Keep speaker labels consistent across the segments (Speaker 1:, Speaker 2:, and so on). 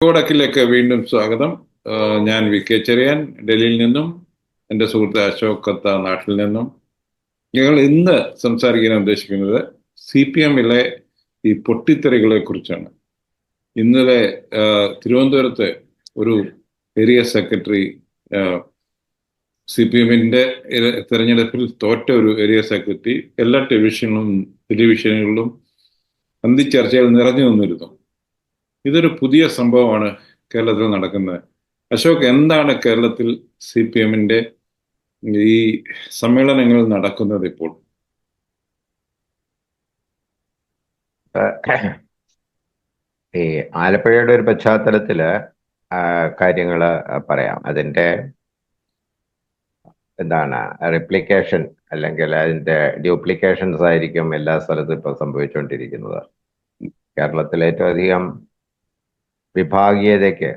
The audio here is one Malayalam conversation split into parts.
Speaker 1: കോടക്കിലേക്ക് വീണ്ടും സ്വാഗതം. ഞാൻ വി കെ ചെറിയാൻ ഡൽഹിയിൽ നിന്നും എന്റെ സുഹൃത്ത് അശോക് കത്ത നാട്ടിൽ നിന്നും. ഞങ്ങൾ ഇന്ന് സംസാരിക്കാൻ ഉദ്ദേശിക്കുന്നത് സി പി എമ്മിലെ ഈ പൊട്ടിത്തെറികളെ കുറിച്ചാണ്. ഇന്നലെ തിരുവനന്തപുരത്ത് ഒരു ഏരിയ സെക്രട്ടറി സി പി എമ്മിന്റെ തെരഞ്ഞെടുപ്പിൽ തോറ്റ ഒരു ഏരിയ സെക്രട്ടറി എല്ലാ ടെലിവിഷനിലും ടെലിവിഷനുകളിലും അന്തിച്ചർച്ചയിൽ നിറഞ്ഞു നിന്നിരുന്നു. ഇതൊരു പുതിയ സംഭവമാണ് കേരളത്തിൽ നടക്കുന്നത്. അശോക് എന്താണ് കേരളത്തിൽ സി പി എമ്മിന്റെ ഈ സമ്മേളനങ്ങൾ നടക്കുന്നത് ഇപ്പോൾ?
Speaker 2: ഈ ആലപ്പുഴയുടെ ഒരു പശ്ചാത്തലത്തിൽ കാര്യങ്ങൾ പറയാം. അതിന്റെ എന്താണ് റിപ്ലിക്കേഷൻ അല്ലെങ്കിൽ അതിന്റെ ഡ്യൂപ്ലിക്കേഷൻസ് ആയിരിക്കും എല്ലാ സ്ഥലത്തും ഇപ്പൊ സംഭവിച്ചുകൊണ്ടിരിക്കുന്നത്. കേരളത്തിൽ ഏറ്റവും അധികം വിഭാഗീയതയ്ക്ക്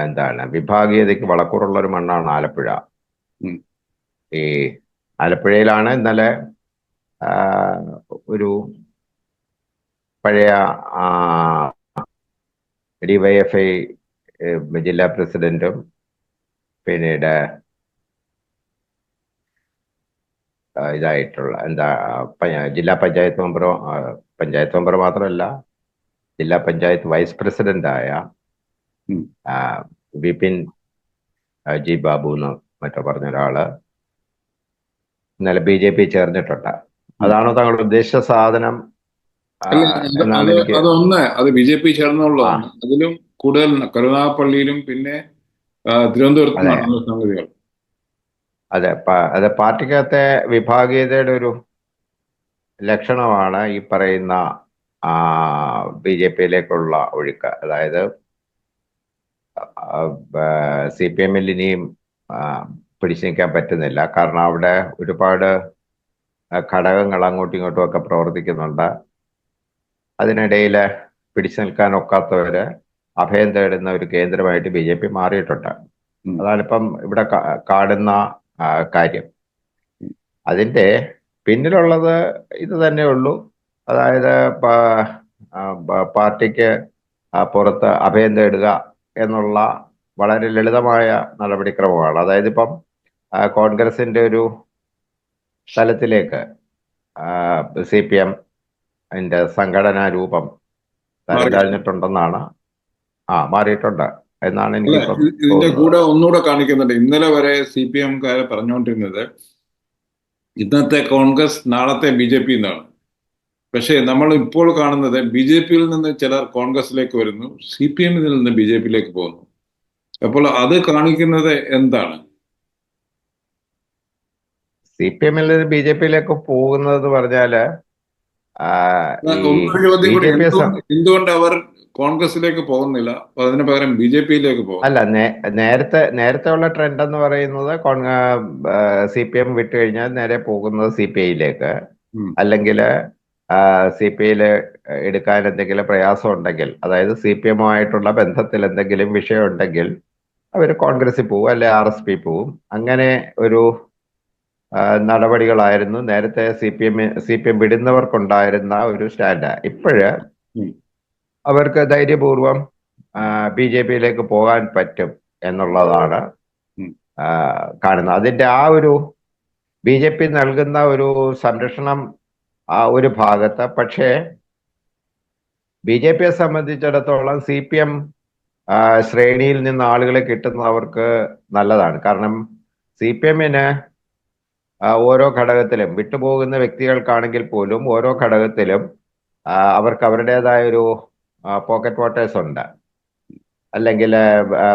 Speaker 2: എന്താണ് വിഭാഗീയതയ്ക്ക് വളക്കൂറുള്ള ഒരു മണ്ണാണ് ആലപ്പുഴ. ഈ ആലപ്പുഴയിലാണ് ഇന്നലെ ഒരു പഴയ ഡിവൈഎഫ്ഐ ജില്ലാ പ്രസിഡന്റും പിന്നീട് ആ, ഇതായിട്ടുള്ള എന്താ ജില്ലാ പഞ്ചായത്ത് മെമ്പറോ പഞ്ചായത്ത് മെമ്പർ മാത്രമല്ല ജില്ലാ പഞ്ചായത്ത് വൈസ് പ്രസിഡന്റായ. വിപിൻ ജി ബാബു എന്ന് മറ്റോ പറഞ്ഞ ഒരാൾ ഇന്നലെ ബി ജെ പി ചേർന്നിട്ടുണ്ട് അതാണോ താങ്കൾ ഉദ്ദേശിച്ച സാധനം
Speaker 1: അതൊന്ന് അത് ബി ജെ പി ചേർന്നുള്ളതാണ് അതിലും കൂടുതൽ കരുനാഗപ്പള്ളിയിലും പിന്നെ തിരുവനന്തപുരത്തും. നടന്ന സംഗതികൾ
Speaker 2: അതെ അത് പാർട്ടിക്കകത്തെ വിഭാഗീയതയുടെ ഒരു ലക്ഷണമാണ് ഈ പറയുന്ന ബി ജെ പിയിലേക്കുള്ള ഒഴുക്ക്. അതായത് സി പി എമ്മിൽ ഇനിയും പിടിച്ചു നിൽക്കാൻ പറ്റുന്നില്ല. കാരണം അവിടെ ഒരുപാട് ഘടകങ്ങൾ അങ്ങോട്ടും ഇങ്ങോട്ടും ഒക്കെ പ്രവർത്തിക്കുന്നുണ്ട്. അതിനിടയിൽ പിടിച്ചു നിൽക്കാൻ ഒക്കാത്തവര് അഭയം തേടുന്ന ഒരു കേന്ദ്രമായിട്ട് ബി ജെ പി മാറിയിട്ടുണ്ട്. അതാണിപ്പം ഇവിടെ കാണുന്ന കാര്യം. അതിന്റെ പിന്നിലുള്ളത് ഇത് തന്നെ ഉള്ളൂ. അതായത് പാർട്ടിക്ക് പുറത്ത് അഭയം തേടുക എന്നുള്ള വളരെ ലളിതമായ നടപടിക്രമമാണ്. അതായത് ഇപ്പം കോൺഗ്രസിന്റെ ഒരു തലത്തിലേക്ക് സി പി എം അതിന്റെ സംഘടനാ രൂപം തരം
Speaker 1: മാറി.
Speaker 2: ആ മാറിയിട്ടുണ്ട്. എന്നാണ്
Speaker 1: എനിക്ക് ഇതിന്റെ കൂടെ ഒന്നുകൂടെ കാണിക്കുന്നുണ്ട്. ഇന്നലെ വരെ സി പി എംകാര് പറഞ്ഞുകൊണ്ടിരുന്നത് ഇന്നത്തെ കോൺഗ്രസ് നാളത്തെ ബി ജെ പി എന്നാണ്. പക്ഷേ നമ്മൾ ഇപ്പോൾ കാണുന്നത് ബി ജെ പിയിൽ നിന്ന് ചിലർ കോൺഗ്രസിലേക്ക് വരുന്നു സി പി എമ്മിൽ നിന്ന് ബി ജെ പിയിലേക്ക് പോകുന്നു. അപ്പോൾ അത് കാണിക്കുന്നത് എന്താണ്?
Speaker 2: സി പി എമ്മിൽ നിന്ന് ബി ജെ പിയിലേക്ക് പോകുന്നത് പറഞ്ഞാൽ
Speaker 1: എന്തുകൊണ്ട് അവർ കോൺഗ്രസിലേക്ക് പോകുന്നില്ല അതിന് പകരം ബി ജെ പിയിലേക്ക് പോകും.
Speaker 2: അല്ല നേരത്തെ നേരത്തെ ഉള്ള ട്രെൻഡ് എന്ന് പറയുന്നത് സി പി എം വിട്ടു കഴിഞ്ഞാൽ നേരെ പോകുന്നത് സി പി ഐയിലേക്ക്. അല്ലെങ്കിൽ സി പി ഐയിൽ എടുക്കാൻ എന്തെങ്കിലും പ്രയാസം ഉണ്ടെങ്കിൽ അതായത് സി പി എമ്മുമായിട്ടുള്ള ബന്ധത്തിൽ എന്തെങ്കിലും വിഷയം ഉണ്ടെങ്കിൽ അവർ കോൺഗ്രസിൽ പോവും അല്ലെ ആർ എസ് പി പോവും. അങ്ങനെ ഒരു നടപടികളായിരുന്നു നേരത്തെ C P M C P M വിടുന്നവർക്കുണ്ടായിരുന്ന ഒരു സ്റ്റാൻഡ്. ഇപ്പോഴ്. അവർക്ക് ധൈര്യപൂർവം ബി ജെ പിയിലേക്ക് പോകാൻ പറ്റും എന്നുള്ളതാണ്. കാണുന്നത്. അതിന്റെ ആ ഒരു ബി ജെ പി നൽകുന്ന ഒരു സംരക്ഷണം ആ ഒരു ഭാഗത്ത്. പക്ഷേ ബി ജെ പിയെ സംബന്ധിച്ചിടത്തോളം സി പി എം ശ്രേണിയിൽ നിന്ന് ആളുകളെ കിട്ടുന്നത് അവർക്ക് നല്ലതാണ്. കാരണം സി പി എമ്മിന് ഓരോ ഘടകത്തിലും വിട്ടുപോകുന്ന വ്യക്തികൾക്കാണെങ്കിൽ പോലും ഓരോ ഘടകത്തിലും അവർക്ക് അവരുടേതായ ഒരു പോക്കറ്റ് വാട്ടേഴ്സ് ഉണ്ട്. അല്ലെങ്കിൽ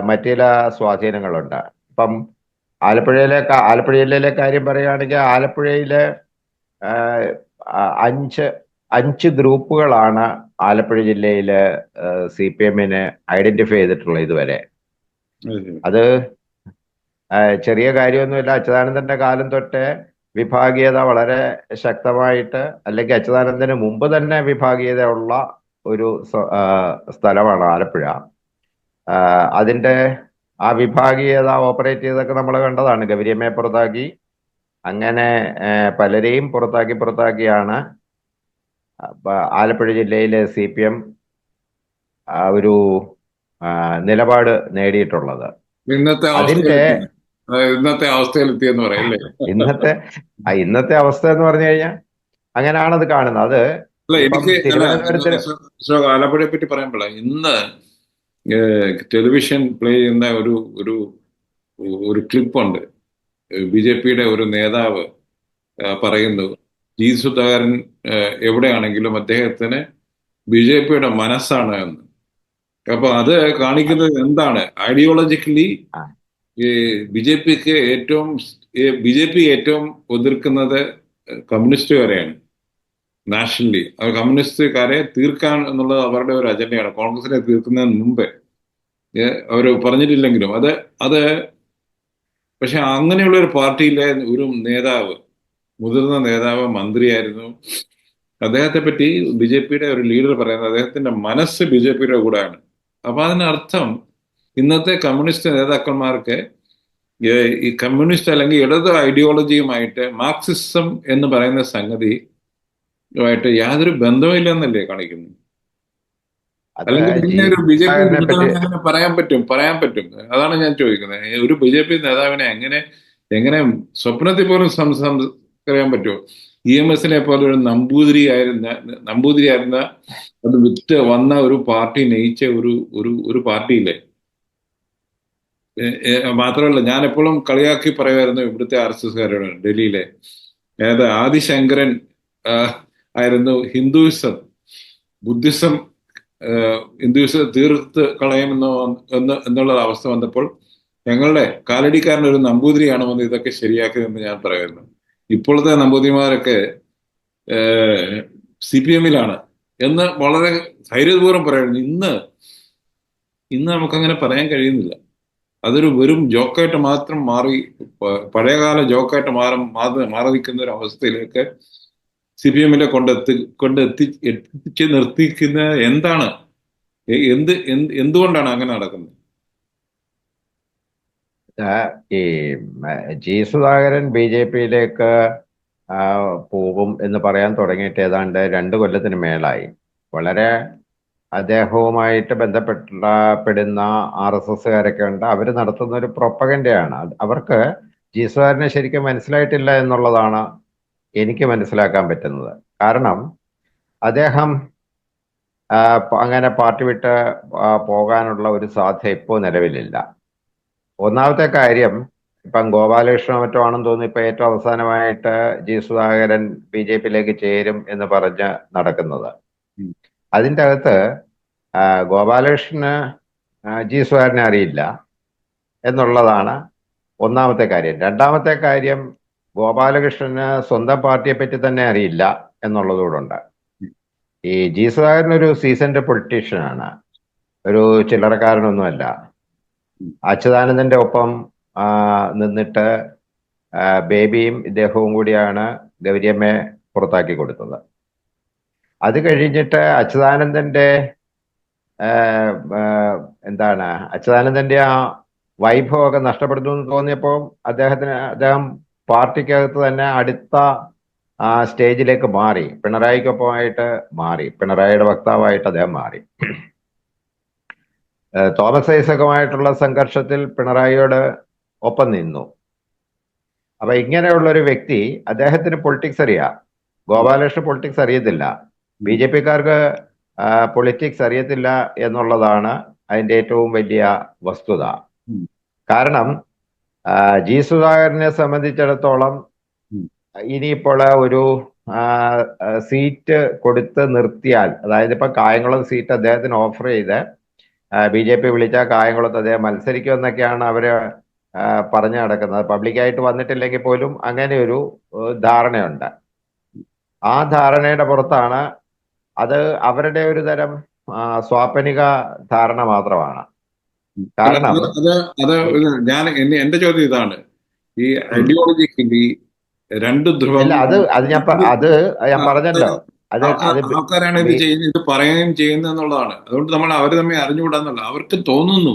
Speaker 2: മറ്റു ചില സ്വാധീനങ്ങളുണ്ട്. ഇപ്പം ആലപ്പുഴയിലെ ആലപ്പുഴയിലെ ആലപ്പുഴ ജില്ലയിലെ കാര്യം പറയുകയാണെങ്കിൽ ആലപ്പുഴയിലെ അഞ്ച് അഞ്ച് ഗ്രൂപ്പുകളാണ് ആലപ്പുഴ ജില്ലയിൽ സി പി എമ്മിന് ഐഡന്റിഫൈ ചെയ്തിട്ടുള്ളത് ഇതുവരെ. അത് ചെറിയ കാര്യമൊന്നുമില്ല. അച്യുതാനന്ദന്റെ കാലം തൊട്ട് വിഭാഗീയത വളരെ ശക്തമായിട്ട് അല്ലെങ്കിൽ അച്യുതാനന്ദന് മുമ്പ് തന്നെ വിഭാഗീയത ഉള്ള ഒരു സ്ഥലമാണ് ആലപ്പുഴ. അതിന്റെ അതിന്റെ ആ വിഭാഗീയത ഓപ്പറേറ്റ് ചെയ്തൊക്കെ നമ്മൾ കണ്ടതാണ്. ഗൗരിയമ്മയെ പുറത്താക്കി. അങ്ങനെ പലരെയും പുറത്താക്കി പുറത്താക്കിയാണ്. ആലപ്പുഴ ജില്ലയിലെ സി പി എം ഒരു നിലപാട് നേടിയിട്ടുള്ളത്.
Speaker 1: ഇന്നത്തെ
Speaker 2: അതിന്റെ
Speaker 1: ഇന്നത്തെ അവസ്ഥയിലെത്തിയെന്ന് പറയാം അല്ലേ?
Speaker 2: ഇന്നത്തെ ഇന്നത്തെ അവസ്ഥ എന്ന് പറഞ്ഞു കഴിഞ്ഞാൽ അങ്ങനെയാണത് കാണുന്നത്. അത്
Speaker 1: അല്ല എനിക്ക് ആലപ്പുഴയെ പറ്റി പറയുമ്പോഴേ ഇന്ന് ടെലിവിഷൻ പ്ലേ ചെയ്യുന്ന ഒരു ഒരു ഒരു ക്ലിപ്പുണ്ട്. ബി ജെ പിയുടെ ഒരു നേതാവ് പറയുന്നു ജി. സുധാകരൻ എവിടെയാണെങ്കിലും അദ്ദേഹത്തിന് ബി ജെ പിയുടെ മനസ്സാണ് എന്ന്. അപ്പൊ അത് കാണിക്കുന്നത് എന്താണ്? ഐഡിയോളജിക്കലി ബി ജെ പിക്ക് ഏറ്റവും ബി ജെ പി ഏറ്റവും എതിർക്കുന്നത് കമ്മ്യൂണിസ്റ്റുകാരെയാണ് നാഷണലി. അത് കമ്മ്യൂണിസ്റ്റുകാരെ തീർക്കാൻ എന്നുള്ളത് അവരുടെ ഒരു അജണ്ടയാണ്. കോൺഗ്രസിനെ തീർക്കുന്നതിന് മുമ്പേ. അവർ പറഞ്ഞിട്ടില്ലെങ്കിലും അത് അത് പക്ഷെ അങ്ങനെയുള്ള ഒരു പാർട്ടിയിലെ ഒരു നേതാവ് മുതിർന്ന നേതാവ് മന്ത്രിയായിരുന്നു. അദ്ദേഹത്തെ പറ്റി ബി ജെ പിയുടെ ഒരു ലീഡർ പറയുന്നത് അദ്ദേഹത്തിന്റെ മനസ്സ് ബി ജെ പിയുടെ കൂടെയാണ്. അപ്പൊ അതിനർത്ഥം ഇന്നത്തെ കമ്മ്യൂണിസ്റ്റ് നേതാക്കന്മാർക്ക് ഈ കമ്മ്യൂണിസ്റ്റ് അല്ലെങ്കിൽ ഇടത് ഐഡിയോളജിയുമായിട്ട് മാർക്സിസം എന്ന് പറയുന്ന സംഗതി ആയിട്ട് യാതൊരു ബന്ധമില്ലെന്നല്ലേ കാണിക്കുന്നത്
Speaker 2: കാണിക്കുന്നു?
Speaker 1: അല്ലെങ്കിൽ പിന്നെ ഒരു ബി ജെ പി നേതാവിനെ പറയാൻ പറ്റും പറയാൻ പറ്റും. അതാണ് ഞാൻ ചോദിക്കുന്നത് ഒരു ബി ജെ പി നേതാവിനെ എങ്ങനെ എങ്ങനെ സ്വപ്നത്തിൽ പോലും സംസാരിക്കാൻ പറ്റുമോ? ഇ എം എസിനെ പോലെ ഒരു നമ്പൂതിരി ആയിരുന്ന നമ്പൂതിരി ആയിരുന്ന അത് വിറ്റ് വന്ന ഒരു പാർട്ടി നയിച്ച ഒരു ഒരു ഒരു പാർട്ടിയില്ലേ? മാത്രമല്ല ഞാൻ എപ്പോഴും കളിയാക്കി പറയുമായിരുന്നു ഇവിടുത്തെ ആർ എസ് എസ്കാരോട് ഡൽഹിയിലെ. ഏത് ആദിശങ്കരൻ ആയിരുന്നു ഹിന്ദുയിസം. ബുദ്ധിസം ഹിന്ദുയിസം തീർത്ത് കളയുമെന്ന് വന്ന് എന്ന് എന്നുള്ള അവസ്ഥ വന്നപ്പോൾ ഞങ്ങളുടെ കാലടിക്കാരൻ ഒരു നമ്പൂതിരിയാണെന്ന് ഇതൊക്കെ ശരിയാക്കിയതെന്ന് ഞാൻ പറയുന്നു. ഇപ്പോഴത്തെ നമ്പൂതിരിമാരൊക്കെ സി പി എമ്മിലാണ് എന്ന് വളരെ ധൈര്യപൂർവം പറയുന്നു. ഇന്ന് ഇന്ന് നമുക്കങ്ങനെ പറയാൻ കഴിയുന്നില്ല. അതൊരു വെറും ജോക്കായിട്ട് മാത്രം മാറി പഴയകാല ജോക്കായിട്ട് മാറി മാറി നിൽക്കുന്ന ഒരു അവസ്ഥയിലേക്ക് സി പി എമ്മിനെ കൊണ്ടെത്തി കൊണ്ടെത്തി എത്തിച്ച് നിർത്തിക്കുന്ന എന്താണ്? എന്ത് എന്ത് എന്തുകൊണ്ടാണ് അങ്ങനെ നടക്കുന്നത്?
Speaker 2: ഈ ജി സുധാകരൻ ബി ജെ പിയിലേക്ക് പോകും എന്ന് പറയാൻ തുടങ്ങിയിട്ട് ഏതാണ്ട് രണ്ട് കൊല്ലത്തിന് മേലായി. വളരെ അദ്ദേഹവുമായിട്ട് ബന്ധപ്പെട്ടപ്പെടുന്ന ആർ എസ് എസ്സുകാരൊക്കെ ഉണ്ട്. അവർ നടത്തുന്ന ഒരു പ്രൊപ്പഗൻഡയാണ്. അവർക്ക് ജി സുധാകരനെ ശരിക്കും മനസ്സിലായിട്ടില്ല എന്നുള്ളതാണ് എനിക്ക് മനസ്സിലാക്കാൻ പറ്റുന്നത്. കാരണം അദ്ദേഹം അങ്ങനെ പാർട്ടി വിട്ട് പോകാനുള്ള ഒരു സാധ്യത ഇപ്പോൾ നിലവിലില്ല. ഒന്നാമത്തെ കാര്യം ഇപ്പം ഗോപാലകൃഷ്ണ മറ്റോ ആണെന്ന് തോന്നുന്നു ഇപ്പം ഏറ്റവും അവസാനമായിട്ട് ജി സുധാകരൻ ബി ജെ പിയിലേക്ക് ചേരും എന്ന് പറഞ്ഞ് നടക്കുന്നത്. അതിന്റെ അകത്ത് ഗോപാലകൃഷ്ണന് ജി സുധാകരനെ അറിയില്ല എന്നുള്ളതാണ് ഒന്നാമത്തെ കാര്യം. രണ്ടാമത്തെ കാര്യം ഗോപാലകൃഷ്ണന് സ്വന്തം പാർട്ടിയെ പറ്റി തന്നെ അറിയില്ല എന്നുള്ളതുകൂടുണ്ട് ഈ ജി സുധാകരൻ ഒരു സീസൺഡ് പൊളിറ്റീഷ്യനാണ്. ഒരു ചില്ലറക്കാരനൊന്നുമല്ല. അച്യുതാനന്ദന്റെ ഒപ്പം നിന്നിട്ട് ബേബിയും ഇദ്ദേഹവും കൂടിയാണ് ഗൗരിയമ്മയെ പുറത്താക്കി കൊടുത്തത്. അത് കഴിഞ്ഞിട്ട് അച്യുതാനന്ദന്റെ എന്താണ് അച്യുതാനന്ദന്റെ ആ വൈഭവമൊക്കെ നഷ്ടപ്പെടുന്നു എന്ന് തോന്നിയപ്പോൾ അദ്ദേഹത്തിന് അദ്ദേഹം പാർട്ടിക്കകത്ത് തന്നെ അടുത്ത സ്റ്റേജിലേക്ക് മാറി. പിണറായിക്കൊപ്പമായിട്ട് മാറി. പിണറായിയുടെ വക്താവായിട്ട് അദ്ദേഹം മാറി. തോമസ് ഐസക്കുമായിട്ടുള്ള സംഘർഷത്തിൽ പിണറായിയോട് ഒപ്പം നിന്നു. അപ്പൊ ഇങ്ങനെയുള്ള ഒരു വ്യക്തി അദ്ദേഹത്തിന് പൊളിറ്റിക്സ് അറിയാം. ഗോപാലകൃഷ്ണൻ പൊളിറ്റിക്സ് അറിയത്തില്ല. ബി ജെ പിക്കാർക്ക് പൊളിറ്റിക്സ് അറിയത്തില്ല എന്നുള്ളതാണ് അതിന്റെ ഏറ്റവും വലിയ വസ്തുത. കാരണം ജി സുധാകരനെ സംബന്ധിച്ചിടത്തോളം. ഇനിയിപ്പോൾ ഒരു സീറ്റ് കൊടുത്ത് നിർത്തിയാൽ അതായത് ഇപ്പൊ കായംകുളം സീറ്റ് അദ്ദേഹത്തിന് ഓഫർ ചെയ്ത് ബി ജെ പി വിളിച്ച കായംകുളത്ത് അദ്ദേഹം മത്സരിക്കുമെന്നൊക്കെയാണ് അവർ പറഞ്ഞു നടക്കുന്നത്. പബ്ലിക്കായിട്ട് വന്നിട്ടില്ലെങ്കിൽ പോലും അങ്ങനെ ഒരു ധാരണയുണ്ട്. ആ ധാരണയുടെ പുറത്താണ് അത് അവരുടെ ഒരു തരം സ്വാപനിക ധാരണ മാത്രമാണ്. കാരണം
Speaker 1: അത് അത് ഞാൻ എന്റെ ചോദ്യം ഇതാണ്. ഈ ഐഡിയോളജിക്കലി രണ്ട് ധ്രുവം
Speaker 2: അത് അത് ഞാൻ അത് ഞാൻ പറഞ്ഞല്ലോ. അത്
Speaker 1: ആൾക്കാരാണ് ഇത് ചെയ്യുന്നത് ഇത് പറയുകയും ചെയ്യുന്നത് എന്നുള്ളതാണ്. അതുകൊണ്ട് നമ്മൾ അവർ തമ്മിൽ അറിഞ്ഞുകൂടാന്നുള്ള അവർക്ക് തോന്നുന്നു.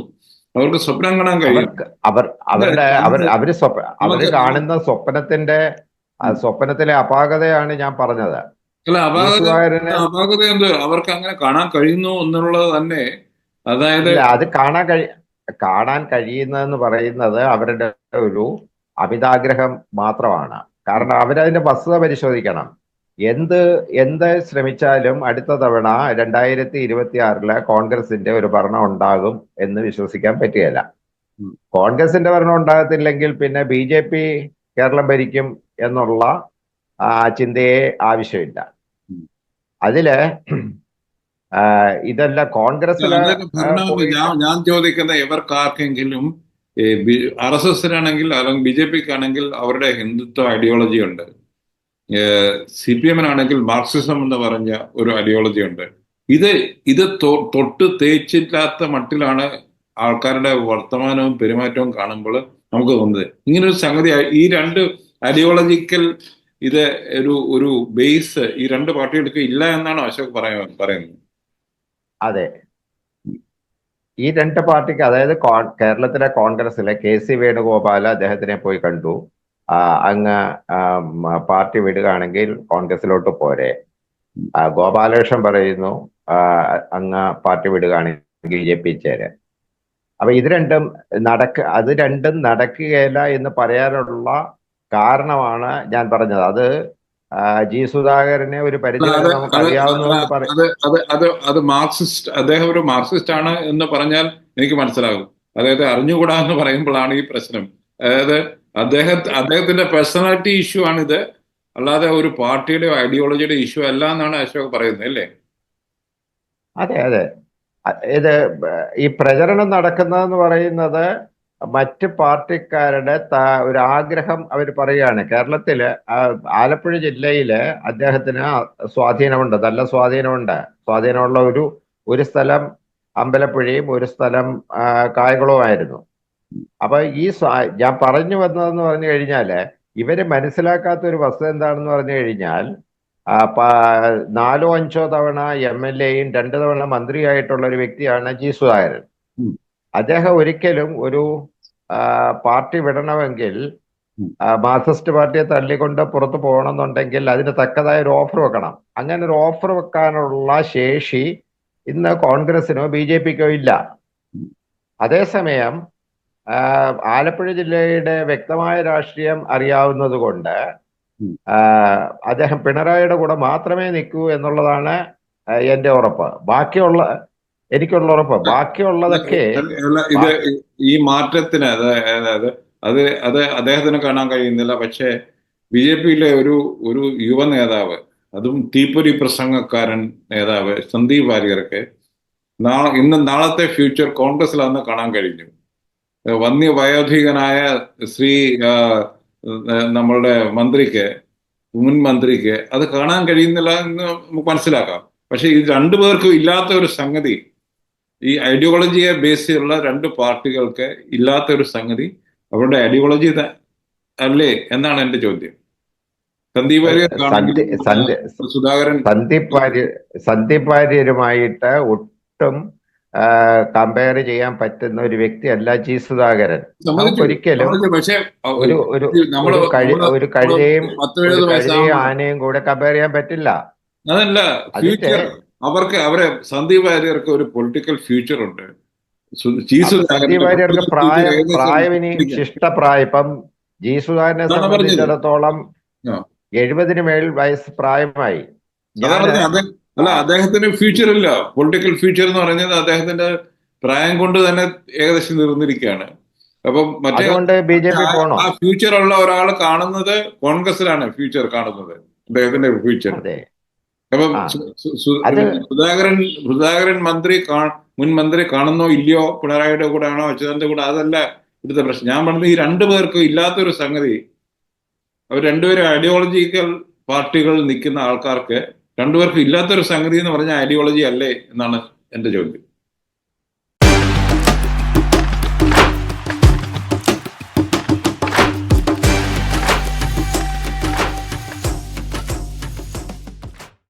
Speaker 1: അവർക്ക് സ്വപ്നം കാണാൻ കഴിയും.
Speaker 2: അവർ അവരുടെ അവർ അവർ സ്വപ്ന അവർ കാണുന്ന സ്വപ്നത്തിന്റെ സ്വപ്നത്തിലെ അപാകതയാണ് ഞാൻ പറഞ്ഞത്.
Speaker 1: അല്ല അപാകത അപാകത എന്ത്? അവർക്ക് അങ്ങനെ കാണാൻ കഴിയുന്നു എന്നുള്ളത് തന്നെ അതായത്
Speaker 2: അത് കാണാൻ കഴി കാണാൻ കഴിയുന്നതെന്ന് പറയുന്നത് അവരുടെ ഒരു അമിതാഗ്രഹം മാത്രമാണ് കാരണം അവരതിന്റെ വസ്തുത പരിശോധിക്കണം എന്ത് എന്ത് ശ്രമിച്ചാലും അടുത്ത തവണ രണ്ടായിരത്തി ഇരുപത്തി ആറിൽ കോൺഗ്രസിന്റെ ഒരു ഭരണം ഉണ്ടാകും എന്ന് വിശ്വസിക്കാൻ പറ്റുകയില്ല. കോൺഗ്രസിന്റെ ഭരണം ഉണ്ടാകത്തില്ലെങ്കിൽ പിന്നെ ബി ജെ പി കേരളം ഭരിക്കും എന്നുള്ള ആ ചിന്തയെ ആവശ്യമില്ല. അതിൽ ഇതല്ല പോയി-
Speaker 1: ഞാൻ ചോദിക്കുന്ന ഇവർക്കാർക്കെങ്കിലും ആർ എസ് എസിനാണെങ്കിൽ അല്ലെങ്കിൽ ബി ജെ പിക്ക് ആണെങ്കിൽ അവരുടെ ഹിന്ദുത്വ ഐഡിയോളജി ഉണ്ട്. സി പി എമ്മിനാണെങ്കിൽ മാർക്സിസം എന്ന് പറഞ്ഞ ഒരു ഐഡിയോളജി ഉണ്ട്. ഇത് ഇത് തൊട്ട് തേച്ചില്ലാത്ത മട്ടിലാണ് ആൾക്കാരുടെ വർത്തമാനവും പെരുമാറ്റവും കാണുമ്പോൾ നമുക്ക് തോന്നുന്നത്. ഇങ്ങനൊരു സംഗതി ഈ രണ്ട് ഐഡിയോളജിക്കൽ ഇത് ഒരു ഒരു ബേസ് ഈ രണ്ട് പാർട്ടികൾക്ക് ഇല്ല എന്നാണ് അശോക് പറയാൻ പറയുന്നത്?
Speaker 2: അതെ. ഈ രണ്ട് പാർട്ടിക്ക് അതായത് കേരളത്തിലെ കോൺഗ്രസിലെ കെ സി വേണുഗോപാൽ അദ്ദേഹത്തിനെ പോയി കണ്ടു. അങ്ങ് പാർട്ടി വിടുകയാണെങ്കിൽ കോൺഗ്രസിലോട്ട് പോരെ. ഗോപാലകൃഷ്ണൻ പറയുന്നു അങ്ങ് പാർട്ടി വിടുകയാണെങ്കിൽ ബി ജെ പി ചേരെ അപ്പൊ ഇത് രണ്ടും നടക്ക അത് രണ്ടും നടക്കുകയില്ല എന്ന് പറയാനുള്ള കാരണമാണ് ഞാൻ പറഞ്ഞത്. അത് ജി സുധാകരനെ ഒരു പരിധി
Speaker 1: അത്
Speaker 2: നമുക്ക്
Speaker 1: അത് മാർക്സിസ്റ്റ് അദ്ദേഹം ഒരു മാർക്സിസ്റ്റ് ആണ് എന്ന് പറഞ്ഞാൽ എനിക്ക് മനസ്സിലാകും. അതായത് അറിഞ്ഞുകൂടാ എന്ന് പറയുമ്പോഴാണ് ഈ പ്രശ്നം. അതായത് അദ്ദേഹം അദ്ദേഹത്തിന്റെ പേഴ്സണാലിറ്റി ഇഷ്യൂ ആണിത്. അല്ലാതെ ഒരു പാർട്ടിയുടെ ഐഡിയോളജിയുടെ ഇഷ്യൂ അല്ല എന്നാണ് അശോക് പറയുന്നത് അല്ലേ?
Speaker 2: അതെ അതെ. ഇത് ഈ പ്രചരണം നടക്കുന്നതെന്ന് പറയുന്നത് മറ്റ് പാർട്ടിക്കാരുടെ ഒരു ആഗ്രഹം അവർ പറയുകയാണ്. കേരളത്തിൽ ആലപ്പുഴ ജില്ലയിൽ അദ്ദേഹത്തിന് സ്വാധീനമുണ്ട് നല്ല സ്വാധീനമുണ്ട്. സ്വാധീനമുള്ള ഒരു ഒരു സ്ഥലം അമ്പലപ്പുഴയും ഒരു സ്ഥലം കായകുളവുമായിരുന്നു. അപ്പൊ ഈ ഞാൻ പറഞ്ഞു വന്നതെന്ന് പറഞ്ഞു കഴിഞ്ഞാൽ ഇവർ മനസ്സിലാക്കാത്ത ഒരു വസ്തു എന്താണെന്ന് പറഞ്ഞു കഴിഞ്ഞാൽ നാലോ അഞ്ചോ തവണ എം എൽ എയും രണ്ട് തവണ മന്ത്രിയായിട്ടുള്ള ഒരു വ്യക്തിയാണ് ജി സുധാകരൻ. അദ്ദേഹം ഒരിക്കലും ഒരു പാർട്ടി വിടണമെങ്കിൽ മാർസിസ്റ്റ് മാർക്സിസ്റ്റ് പാർട്ടിയെ തള്ളിക്കൊണ്ട് പുറത്തു പോകണമെന്നുണ്ടെങ്കിൽ അതിന് തക്കതായ ഒരു ഓഫർ വെക്കണം. അങ്ങനെ ഒരു ഓഫർ വെക്കാനുള്ള ശേഷി ഇന്ന് കോൺഗ്രസിനോ ബി ജെ പിക്കോ ഇല്ല. അതേസമയം ആലപ്പുഴ ജില്ലയുടെ വ്യക്തമായ രാഷ്ട്രീയം അറിയാവുന്നത് കൊണ്ട് അദ്ദേഹം പിണറായിയുടെ കൂടെ മാത്രമേ നിൽക്കൂ എന്നുള്ളതാണ് എന്റെ ഉറപ്പ്. ബാക്കിയുള്ള എനിക്കുള്ള ഉറപ്പ് ബാക്കിയുള്ളതൊക്കെ
Speaker 1: ഇത് ഈ മാറ്റത്തിന് അത് അതായത് അത് അത് അദ്ദേഹത്തിന് കാണാൻ കഴിയുന്നില്ല. പക്ഷേ ബി ജെ പിയിലെ ഒരു ഒരു യുവ നേതാവ് അതും തീപ്പൊരി പ്രസംഗക്കാരൻ നേതാവ് സന്ദീപ് വാര്യർക്ക് നാളെ ഇന്ന് നാളത്തെ ഫ്യൂച്ചർ കോൺഗ്രസിലാണെന്ന് കാണാൻ കഴിഞ്ഞു. വന്യ വയോധികനായ ശ്രീ നമ്മളുടെ മന്ത്രിക്ക് മുൻ മന്ത്രിക്ക് അത് കാണാൻ കഴിയുന്നില്ല എന്ന് നമുക്ക് മനസ്സിലാക്കാം. പക്ഷെ ഇത് രണ്ടുപേർക്കും ഇല്ലാത്ത ഒരു സംഗതി ഈ ഐഡിയോളജിയെ ബേസ് ചെയ്തുള്ള രണ്ട് പാർട്ടികൾക്ക് ഇല്ലാത്ത ഒരു സംഗതി അവരുടെ ഐഡിയോളജി അല്ലേ എന്നാണ് എന്റെ ചോദ്യം സന്ദീപ് സുധാകരൻ
Speaker 2: സന്ദീപ് വാര്യർ സന്ദീപ് വാര്യരുമായിട്ട് ഒട്ടും കമ്പയർ ചെയ്യാൻ പറ്റുന്ന ഒരു വ്യക്തി അല്ല ജി സുധാകരൻ. ഒരിക്കലും. ഒരു ഒരു ഒരു കഴുതയും ആനയും കൂടെ കമ്പയർ ചെയ്യാൻ പറ്റില്ല
Speaker 1: അതല്ല അവർക്ക് അവരെ സന്ദീപ് വാര്യർക്ക് ഒരു പൊളിറ്റിക്കൽ ഫ്യൂച്ചർ ഉണ്ട്.
Speaker 2: സന്ദീപ് വാര്യർക്ക് പ്രായം
Speaker 1: future ഏകദേശം
Speaker 2: പ്രായം ഇനി
Speaker 1: ഇരിക്കുകയാണ്.
Speaker 2: ശിഷ്ടപ്രായം ഇപ്പം ജി സുധാകരനെ സംബന്ധിച്ചിടത്തോളം എഴുപതിന് മേൽ വയസ്സ് പ്രായമായി.
Speaker 1: അല്ല അദ്ദേഹത്തിന് ഫ്യൂച്ചർ ഇല്ല. പൊളിറ്റിക്കൽ ഫ്യൂച്ചർ എന്ന് പറഞ്ഞത് അദ്ദേഹത്തിന്റെ പ്രായം കൊണ്ട് തന്നെ ഏകദേശം നിർന്നിരിക്കുകയാണ് അപ്പം മറ്റേ
Speaker 2: ബി ജെ പി പോണോ?
Speaker 1: ആ ഫ്യൂച്ചർ ഉള്ള ഒരാൾ കാണുന്നത് കോൺഗ്രസിലാണ് ഫ്യൂച്ചർ കാണുന്നത്. അദ്ദേഹത്തിന്റെ ഫ്യൂച്ചർ അപ്പം സുധാകരൻ സുധാകരൻ മന്ത്രി മുൻ മന്ത്രി കാണുന്നോ ഇല്ലയോ? പിണറായിയുടെ കൂടെ ആണോ അച്യുതന്റെ കൂടെ? അതല്ല ഇവിടുത്തെ പ്രശ്നം. ഞാൻ പറഞ്ഞത് ഈ രണ്ടു പേർക്കും ഇല്ലാത്തൊരു സംഗതി അവർ രണ്ടുപേരും ഐഡിയോളജിക്കൽ പാർട്ടികളിൽ നിൽക്കുന്ന ആൾക്കാർക്ക് രണ്ടുപേർക്കും ഇല്ലാത്തൊരു സംഗതി എന്ന് പറഞ്ഞാൽ ഐഡിയോളജി അല്ലേ എന്നാണ് എന്റെ ചോദ്യം.